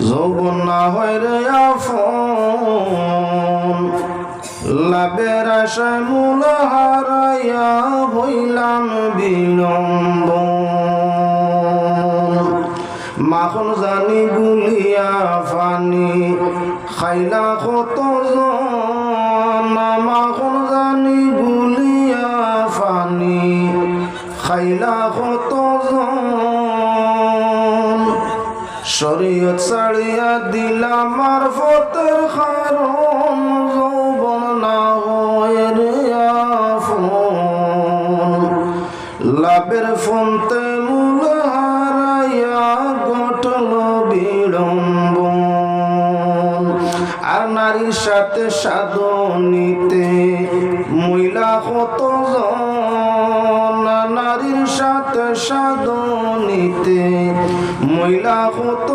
যৌবন না হয় রে আফন লাভের আশায় মূল হারাইয়া হইলাম বিলম্ব মাখন জানি গুলিয়া ফানি, খাইলা কত মাখন জানি গুলিয়া ফানি, খাইলা কত শরীয়ত ছাড়িয়া দিলাম আর ফতের খারণ যৌবন না হয় রে আফন। লাভের ফোনতে মূল হারাইয়া ঘটল বিড়ম্ব আর নারীর সাথে সাধনীতে মহিলা কত নারীর সাথে সাধনীতে মহিলা কত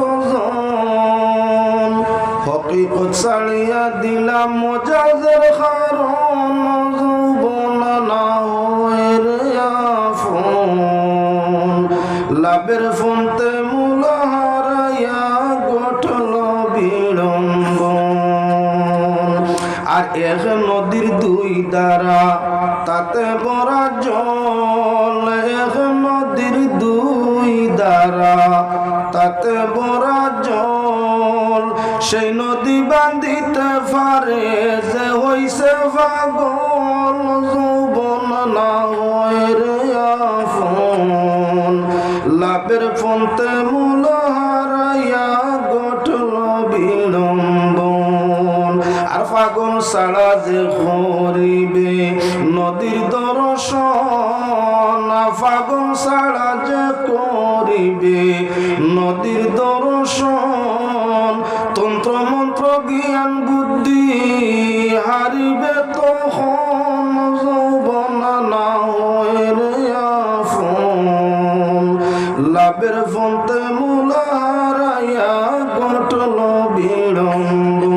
হকিকত ছাড়িয়া দিলাম মজাজের কারণ যৌবন না হয় রে আফন। লাভের ফোনতে মূল হারাইয়া গঠল বিড়ম্ব আর এক নদীর দুই দ্বারা তাতে বড় জল, এক নদীর দুই দ্বারা তাতে বড় জল, সেই নদী বান্ধিতে পারে যে হইছে পাগল, যৌবন না হয় রে আফন লাভের ফোনতে মূল হারাইয়া ফাগুন সারা যে করিবে নদীর দর্শন ফাগুন সারা যে করিবে। নদীর দর্শন তন্ত্র, মন্ত্র, জ্ঞান, বুদ্ধি হারিবে তখন যৌবন না হয় রে লাভের ফন্তে মূল হারাইয়া ঘটল বিড়ম্ব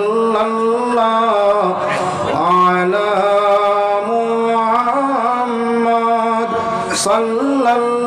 সাল্লাল্লাহু